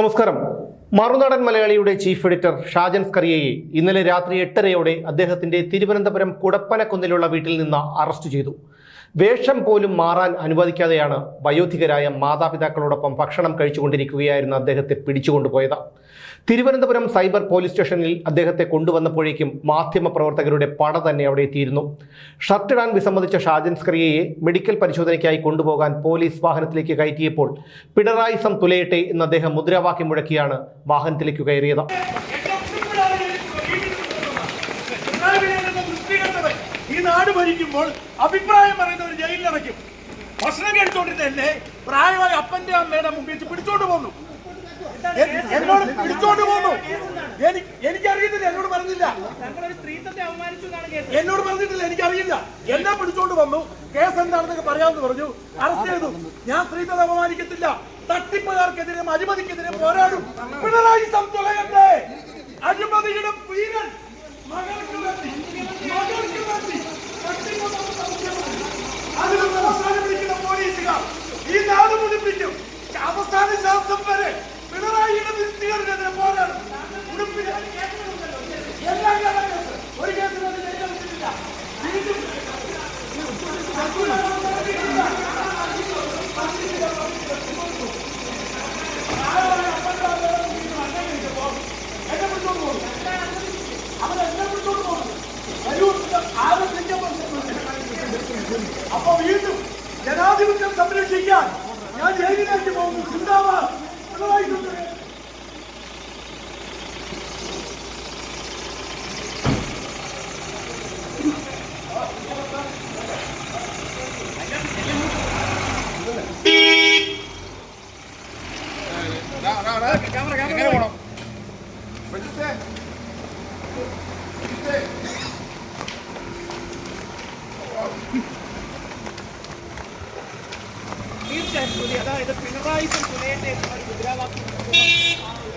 നമസ്കാരം. മറുനാടൻ മലയാളിയുടെ chief editor Shajan സ്കറിയയെ ഇന്നലെ രാത്രി എട്ടരയോടെ അദ്ദേഹത്തിന്റെ തിരുവനന്തപുരം കുടപ്പനക്കുന്നിലുള്ള വീട്ടിൽ നിന്ന് അറസ്റ്റ് ചെയ്തു. വേഷം പോലും മാറാൻ അനുവദിക്കാതെയാണ് വയോധികരായ മാതാപിതാക്കളോടൊപ്പം ഭക്ഷണം കഴിച്ചുകൊണ്ടിരിക്കുകയായിരുന്ന അദ്ദേഹത്തെ പിടിച്ചുകൊണ്ടുപോയത്. തിരുവനന്തപുരം സൈബർ പോലീസ് സ്റ്റേഷനിൽ അദ്ദേഹത്തെ കൊണ്ടുവന്നപ്പോഴേക്കും മാധ്യമപ്രവർത്തകരുടെ പട തന്നെ അവിടെ എത്തിയിരുന്നു. ഷർട്ടിടാൻ വിസമ്മതിച്ച ഷാജൻ സ്ക്രിയയെ മെഡിക്കൽ പരിശോധനയ്ക്കായി കൊണ്ടുപോകാൻ പോലീസ് വാഹനത്തിലേക്ക് കയറ്റിയപ്പോൾ പിണറായിസം തുലയട്ടെ എന്ന് അദ്ദേഹം മുദ്രാവാക്യം മുഴക്കിയാണ് വാഹനത്തിലേക്ക് കയറിയത്. ഈ നാട് ഭരിക്കുമ്പോൾ അഭിപ്രായം പറയുന്നവർ ജയിലിലടയ്ക്കും ഭക്ഷണം കഴിച്ചോണ്ടിരുന്ന എന്നെ പ്രായമായ അപ്പന്റെ അമ്മയുടെ മുമ്പിൽ വെച്ച് പിടിച്ചോണ്ട് പോന്നു. എന്നോട് പിടിച്ചോണ്ട് പോന്നു. എനിക്ക് എനിക്കറിയത്തില്ല എന്നോട് പറഞ്ഞില്ല. എന്നോട് പറഞ്ഞിട്ടില്ല എനിക്കറിയില്ല. എന്നെ പിടിച്ചോണ്ട് വന്നു. കേസ് എന്താണെന്നൊക്കെ പറയാമെന്ന് പറഞ്ഞു. അറസ്റ്റ് ചെയ്തു. ഞാൻ സ്ത്രീത്വത്തെ അപമാനിക്കത്തില്ല. തട്ടിപ്പുകാർക്കെതിരെ അഴിമതിക്കെതിരെ പോരാടും. പിണറായി സംതുളയട്ടെ മുഖ്യമന്ത്രി. അവസാനം വിളിക്കുന്ന പോലീസുകാർ ഈ നാട് മുടിപ്പിക്കും അവസാന ശ്വാസം വരെ പിണറായിയുടെ വൃത്തികൾക്കെതിരെ പോരാടും ഉടുപ്പിന് എല്ലാ കേസും ഒരു കേസിലും വീണ്ടും എന്നെ പിടിച്ചോണ്ട് പോകും അവരെന്നെ പിടിച്ചോണ്ട് പോകും വരൂ ആരും നിൽക്കാൻ അപ്പൊ വീണ്ടും ജനാധിപത്യം സംരക്ഷിക്കാൻ ഞാൻ ജയിലിലേക്ക് പോകുന്നു. ചിന്താവാ പിണറായി തീർച്ചയായും ശ്രുതി അതായത് പിണറായി എന്നുള്ള മുദ്രാവാക്യം